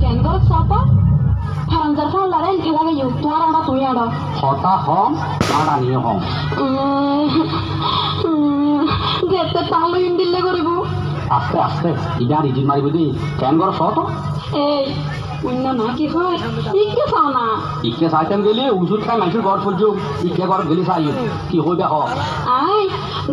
কেন করে সাপা ফারাঞ্জার ফাল লারেন খেলা গেছো তোমার আড়া তুমি আড়া হতা হম আড়া নিয়ে হম? যেতে তাহলে ইন্দিল্লে করিব আস্তে আস্তে ইডা রিজি মারিবি দি সত এই অন্য না কি হয়? ইকে চাও না? ইকে চাইতেন গেলে ওষুধ খাই মানুষের ঘর ফুলছ ইকে ঘর গেলি চাই কি হইবে হ আই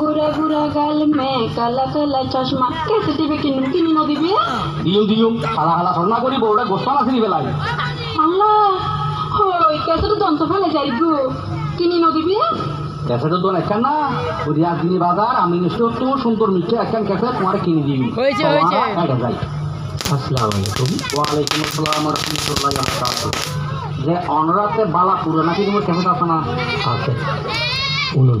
গুড়া গুড়া গাল মে কালা কালা চশমা কেসে দিবে কিনুম কিনি নদিবে? দিও দিও হালা হালা সরনা করিব ওটা গোস্ত না ছিড়ি বেলাই আল্লাহ হই কেসে তো দন্ত ফেলে যাইব কিনি তো একখান না রিয়াজ দিনী বাজার আমি নিশ্চয় তো সুন্দর মিষ্টি একখান ক্যাসেট তোমার কিনে দিবি হয়েছে, হয়েছে। যাই আসসালামু আলাইকুম। ওয়ালাইকুম আসসালাম রহমতুল্লাহ বারাকাতুহু। যে অনরাতে বালা পুরো নাকি তুমি কেমন আছো না? আছে উনুন।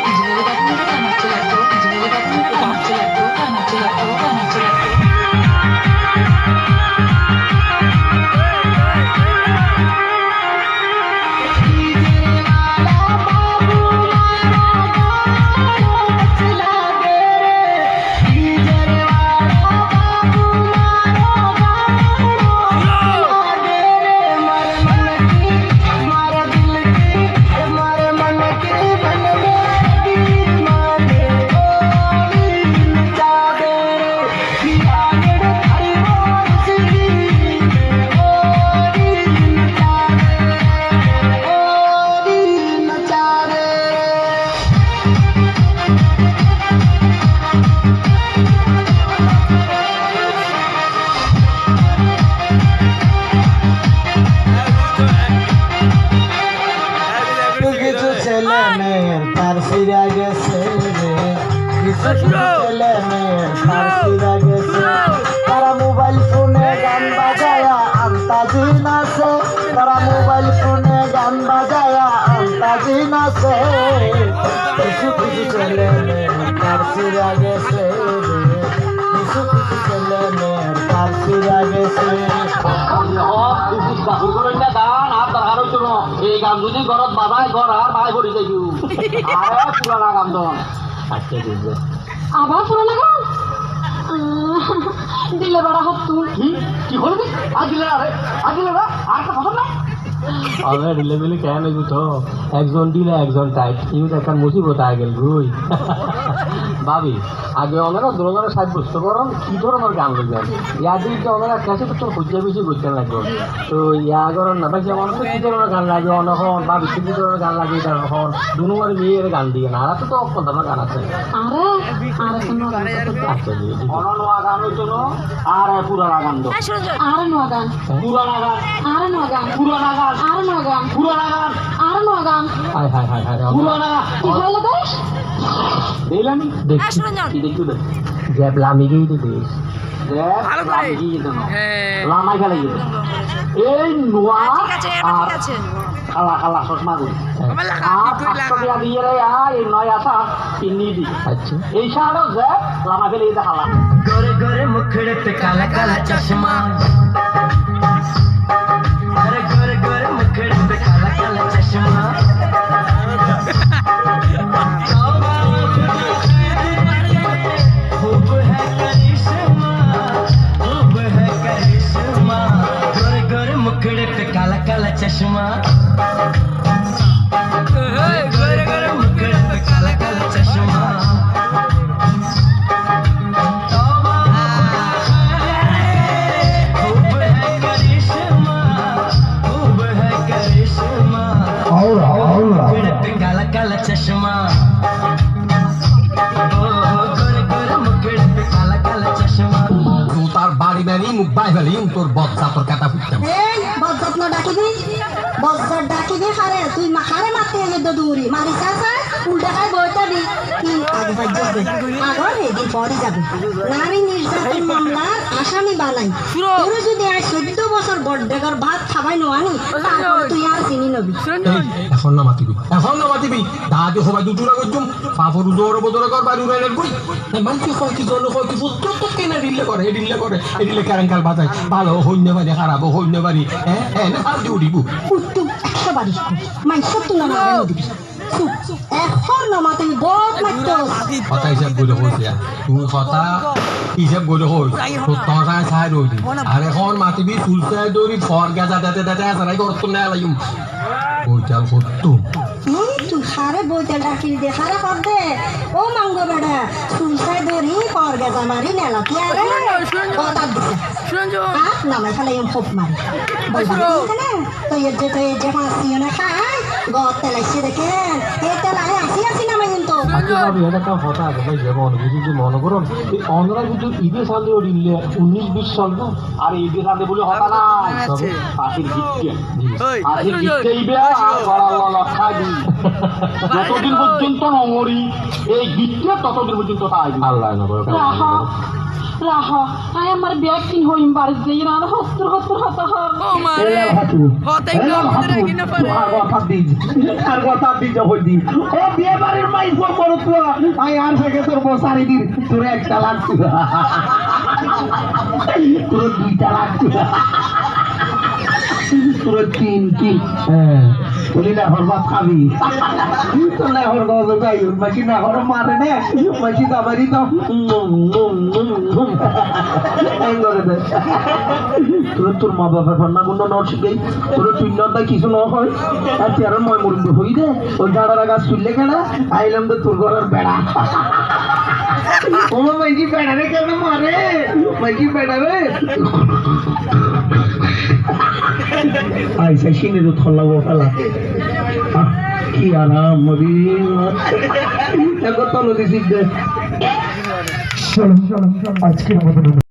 কিছু ছেলে মেয়ের তার ফিরা গেছে রে। কিছু ছেলে মেয়ের তার ফিরা গেছে। তারা মোবাইল ফোনে গান বাজায়া আন্তাজি নাচে। তারা মোবাইল ফোনে গান বাজায়া আন্তাজি নাচে। কিছু কিছু ছেলে মেয়ের তার ফিরা গেছে কিছু কিছু ফিরা গেছে এই গান যদি ঘরত বাজায় ঘর আর বাই ভরি যাই আরে গান তো আচ্ছা আবার পুরোনো গান দিলে বড় হাত তুই কি কি করবি আজিলে আরে আজিলে না আর খবর না? আমরা ঢিলে মিলে কেন এগুতো একজন দিলে একজন টাইট। কিন্তু একটা মুসিবত আগে গেল রুই। ভাবি আগে ওনারা দুজনের সাব্যস্ত করুন কি ধরনের গান লিখবেন ইয়া দিকে ওনারা কাছে তো তোর খুঁজে বেশি বুঝতে লাগবে। তো ইয়া করেন না ভাই যেমন কি ধরনের গান লাগে অনখন বা বেশি কি ধরনের গান লাগে এটা অনখন দুনুমার মেয়ের গান দিয়ে না আর তো তো অক্ষণ ধরনের গান আছে। আরে আরে কোনো গান আচ্ছা পুরানা গান তো। আরে নোয়া গান। পুরানা গান। আরে নোয়া গান। পুরানা গান। আরে নোয়া গান। পুরানা গান। আরে নোয়া গান। হায় হায় হায় হায় পুরানা। কি হইল দেশ? লামাই খেলে গিয়ে। এই নোয়া আর খালা খালা চশমা করি আর পাঁচশো টাকা দিয়ে নয় আসা কিনি দি। এই সারও যে লামা খেলে গিয়ে খালা। চশমা। काला काला चश्मा ফেলি তোর বজ্জা তোর কাটা ফুটতাম এই বজ্জাত না ডাকিবি বজ্জাত ডাকিবি খারে তুই মাখারে মারতে দূরি মারি চাষা উল্টা খাই বইটা দি কি আগে বাজ্জাত দে আগর এদিন পরে যাবে নারী নির্যাতন মামলার আসামি বানাই তোর যদি আজ চোদ্দ বছর বড্ডেগর ভাত খাবাই নোয়ানি তারপর তুই আর চিনি নবি এখন না মাতিবি এখন না। মাতিবি দাঁড়াতে সবাই দুটুরা করছুম পাপর উদর বদর কর বাড়ি উড়াইলের বই মানুষ কয় কি জন কয় কি ফুট তো কেনা ডিলে করে এ করে এ ডিলে কারেঙ্কাল ভালো হইন্য বাড়ি খারাপ হইন্য হ্যাঁ হ্যাঁ না সাহায্য উঠিব উত্তু একশো বাড়ি মাইসব নদিবি এখন নমা তুই বহুত মারতো কথা হিসাব করে কইছে তুমি কথা হিসাব করে কই সত্য কথা চাই রইলি আর এখন মাতিবি চুল চাই দৌড়ি ফর গেজা দেতে দেতে আসারাই করতো না লাগিম সারে বইতে ডাকি দে সারে ও মাঙ্গ বেড়া সুলসাই ধরি কর গেজা মারি নেলা কি আরে কথা দিছে আপ নামাই খালে এম খোপ মারি বলবা এখানে তো এর যে তো এর যে ফাঁসি না খাই গত তেলাইছে দেখেন এই আসি আসি নামাই কিন্তু আজকে এটা একটা কথা আছে ভাই যেমন অনুভূতি যে মনে করুন এই অন্যরা কিন্তু ঈদে উঠিলে উনিশ বিশ সাল না আর ঈদে সান্দে বলে হতা নাই তবে পাখির গিটকে পাখির গিটকে ইবে আর গড়াল লক্ষা যতদিন পর্যন্ত নমরি এই গিটকে ততদিন পর্যন্ত তাই আল্লাহ রাহা আই আমার ব্যাগ কিন হইম বাড়ি যাই না হত্তর হত্তর হত ও মারে হতে গেলে কিনা পারে আর কথা দিজ হই দি ও বিয়ে বাড়ির মাইস বড় তো আই আর থেকে তোর বসারি দিন তোর একটা লাগতো তোর দুইটা লাগতো তোর তিন কি হ্যাঁ বলি না হরবাত খাবি। তো না হর গাই মাছি না? হর মারে নে মাছি তো করে দে। তোর তোর মা বাবার রান্না গুলো নর শিখাই তোর তুই নটা কিছু ন হয় আর তেরো ময় মরিন্দ হই দে। ওই ডাড়ারা গাছ তুললে কেনা আইলাম তো তোর ঘরের বেড়া। ও মাইকি বেড়া রে কেন মারে মাইকি বেড়া রে আইসা সিনে তো থল্লা ফেলা কি আরাম, মরি। এখন তলো দিছি চলো চলো আজকে আমাদের